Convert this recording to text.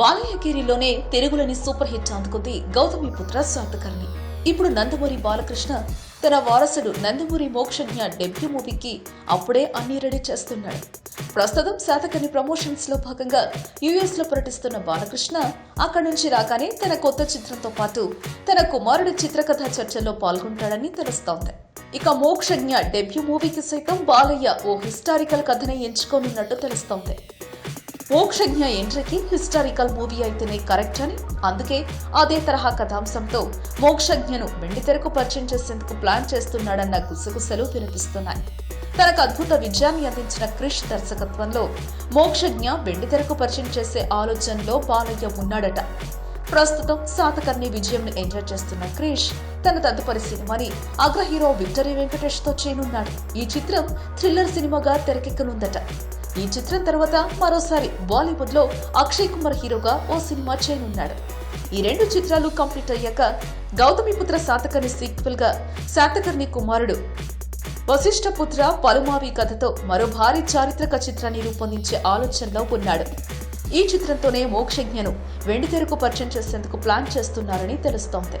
బాలయ్యగిరిలోనే తెలుగులోని super hit అందుకుంది గౌతమి పుత్ర శాతకర్ణి ఇప్పుడు నందమూరి బాలకృష్ణ తన వారసుడు నందమూరి మోక్షజ్ఞ డెబ్యూ మూవీకి అప్పుడే అన్ని రెడీ చేస్తున్నాడు. ప్రస్తుతం శాతకర్ణి ప్రమోషన్స్లో భాగంగా యుఎస్లో పర్యటిస్తున్న బాలకృష్ణ అక్కడి నుంచి రాగానే తన కొత్త చిత్రంతో పాటు తన కుమారుడి చిత్రకథ చర్చల్లో పాల్గొంటాడని తెలుస్తోంది. ఇక మోక్షజ్ఞ డెబ్యూ మూవీకి సైతం బాలయ్య ఓ హిస్టారికల్ కథనే ఎంచుకోనున్నట్టు తెలుస్తోంది. మోక్షజ్ఞ ఎంట్రీకి హిస్టారికల్ మూవీ అయితేనే కరెక్ట్ అని. అందుకే అదే తరహా కథాంశంతో మోక్షజ్ఞను వెండితెరకు పరిచయం చేసేందుకు ప్లాన్ చేస్తున్నాడన్న గుసగుసలు వినిపిస్తున్నాయి. తనకు అద్భుత విజయాన్ని అందించిన క్రిష్ దర్శకత్వంలో మోక్షజ్ఞ వెండితెరకు పరిచయం చేసే ఆలోచనలో బాలయ్య ఉన్నాడట. ప్రస్తుతం సాతకర్ణి విజయంను ఎంజాయ్ చేస్తున్న క్రిష్ తన తదుపరి సినిమాని అగ్ర హీరో విక్టరీ వెంకటేష్తో చేయనున్నాడు. ఈ చిత్రం థ్రిల్లర్ సినిమాగా తెరకెక్కనుందట. ఈ చిత్రం తర్వాత మరోసారి బాలీవుడ్లో అక్షయ్ కుమార్ హీరోగా ఓ సినిమా చేయనున్నాడు. ఈ రెండు చిత్రాలు కంప్లీట్ అయ్యాక గౌతమిపుత్ర శాతకర్ణి సీక్వెల్గా శాతకర్ణి కుమారుడు వశిష్ఠపుత్ర పలుమావి కథతో మరో భారీ చారిత్రక చిత్రాన్ని రూపొందించే ఆలోచనలో ఉన్నాడు. ఈ చిత్రంతోనే మోక్షజ్ఞను వెండితెరకు పరిచయం చేసేందుకు ప్లాన్ చేస్తున్నారని తెలుస్తోంది.